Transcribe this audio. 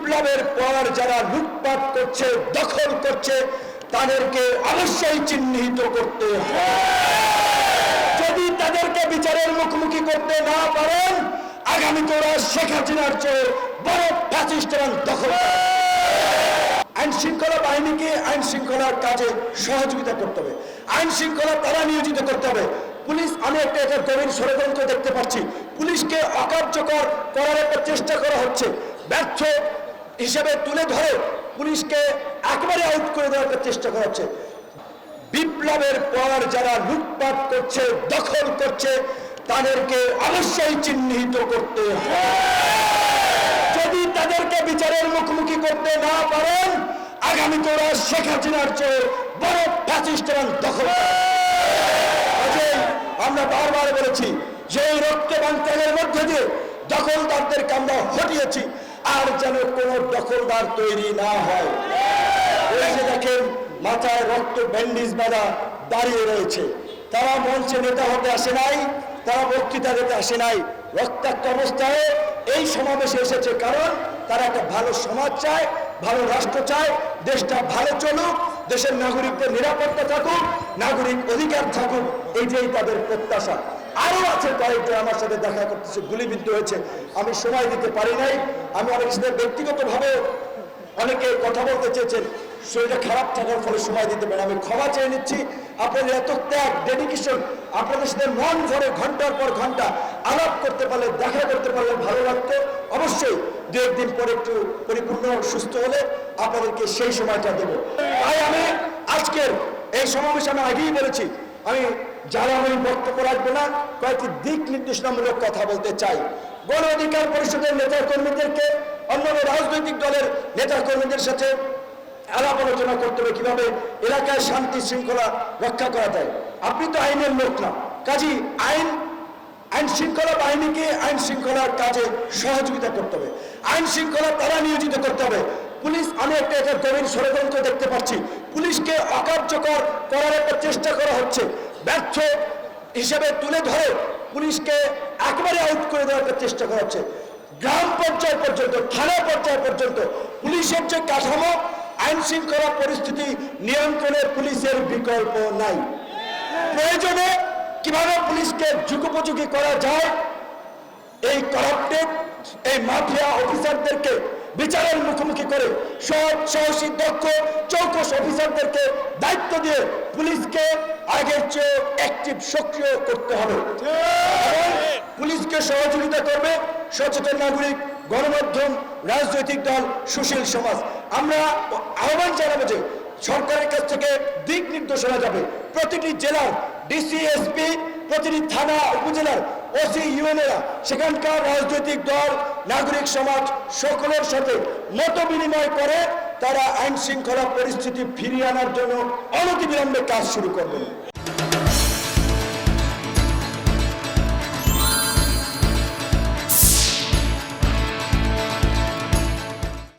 বিপ্লবের পর যারা লুটপাট করছে, দখল করছে, তাদেরকে অবশ্যই চিহ্নিত করতে যদি তাদেরকে বিচারের মুখোমুখি করতে না পারেন আগামীতে ওরা শেখ হাসিনার চেয়ে বড় ফ্যাসিস্ট দখল। আইন শৃঙ্খলা বাহিনীকে আইন শৃঙ্খলার কাজে সহযোগিতা করতে হবে। আইন শৃঙ্খলা তারা নিয়োজিত করতে হবে। পুলিশ, আমি একটা একটা গভীর ষড়যন্ত্র দেখতে পাচ্ছি। পুলিশকে অকার্যকর করার একটা চেষ্টা করা হচ্ছে। ব্যর্থ হিসেবে তুলে ধরে পুলিশকে একবারে আউট করে দেওয়ার চেষ্টা করা হচ্ছে। বিপ্লবের পর যারা লুটপাট করছে, দখল করছে, তাদেরকে অবশ্যই চিহ্নিত করতে যদি তাদেরকে বিচারের মুখোমুখি করতে না পারেন, আগামী তোরা শেখ হাসিনার চেয়ে বড় ফ্যাসিস্ট দখল। আমরা বারবার বলেছি যে রক্ত এবং মধ্যে দিয়ে দখলদারদেরকে আমরা হটিয়েছি আর যেন কোনো দখলদার তৈরি না হয়। এই যে দেখেন, মাথায় রক্ত ব্যান্ডিজ বাঁধা দাঁড়িয়ে রয়েছে। তারা মঞ্চে নেতা হতে আসে নাই, তারা বক্তৃতা দিতে আসে নাই। রক্তাক্ত অবস্থায় এই সমাবেশে এসেছে কারণ তারা একটা ভালো সমাজ চায়, ভালো রাষ্ট্র চায়, দেশটা ভালো চলুক, দেশের নাগরিকদের নিরাপত্তা থাকুক, নাগরিক অধিকার থাকুক, এইটাই তাদের প্রত্যাশা। আরও আছে কয়েকজন আমার সাথে দেখা করতেছে, গুলিবিদ্ধ হয়েছে। আমি সময় দিতে পারি নাই। আমি অনেক সাথে ব্যক্তিগতভাবে অনেকে কথা বলতে চেয়েছেন, শরীরটা খারাপ থাকার ফলে সময় দিতে পারেন আমি ক্ষমা চেয়ে নিচ্ছি। আপনাদের এত ত্যাগ ডেডিকেশন আপনাদের সাথে মন ভরে ঘণ্টার পর ঘণ্টা আলাপ করতে পারলে, দেখা করতে পারলে ভালো লাগতো। অবশ্যই দু একদিন পরে একটু পরিপূর্ণ, সুস্থ হলে আপনাদেরকে সেই সময়টা দেবো। তাই আমি আজকের এই সমাবেশ আমি আগেই বলেছি আমি আমি বক্তব্য রাখব না, কয়েকটি দিক নির্দেশনামূলক কথা বলতে চাই। গণ অধিকার পরিষদের নেতা কর্মীদেরকে অন্যান্য রাজনৈতিক দলের নেতা কর্মীদের সাথে আলাপ আলোচনা করতে হবে, কীভাবে এলাকায় শান্তি শৃঙ্খলা রক্ষা করা যায়। আপনি তো আইনের লোক না। কাজী, আইন আইন শৃঙ্খলা বাহিনীকে আইন শৃঙ্খলার কাজে সহযোগিতা করতে হবে। আইন শৃঙ্খলা তারা নিয়োজিত করতে হবে। পুলিশ, আমি একটা একটা গভীর ষড়যন্ত্র দেখতে পাচ্ছি। পুলিশকে অকার্যকর করার একটা চেষ্টা করা হচ্ছে। ব্যর্থ হিসেবে তুলে ধরে পুলিশকে একেবারে আউট করে দেওয়ার একটা চেষ্টা করা হচ্ছে। গ্রাম পর্যায় পর্যন্ত, থানা পর্যায় পর্যন্ত পুলিশের যে কাঠামো, আইন শৃঙ্খলা পরিস্থিতি নিয়ন্ত্রণে পুলিশের বিকল্প নাই। প্রয়োজনে কীভাবে পুলিশকে যুগোপযোগী করা যায়? এই করাপ্টেড এই মাফিয়া অফিসারদেরকে বিচারের মুখোমুখি করে সৎ সাহসী, দক্ষ, চৌকস অফিসারদেরকে দায়িত্ব দিয়ে পুলিশকে আগের চেয়ে অ্যাক্টিভ সক্রিয় করতে হবে। পুলিশকে সহযোগিতা করবে সচেতন নাগরিক, গণমাধ্যম, রাজনৈতিক দল, সুশীল সমাজ। আমরা আহ্বান জানাব যে সরকারের কাছ থেকে দিক নির্দেশনা যাবে। প্রতিটি জেলার ডিসিএসপি প্রতিটি থানা, উপজেলার ওসি ইউএনএরা, সেখানকার রাজনৈতিক দল, নাগরিক সমাজ সকলের সাথে মত বিনিময় করে তারা আইন শৃঙ্খলা পরিস্থিতি ফিরিয়ে আনার জন্য অনতিবিলম্বে কাজ শুরু করবেন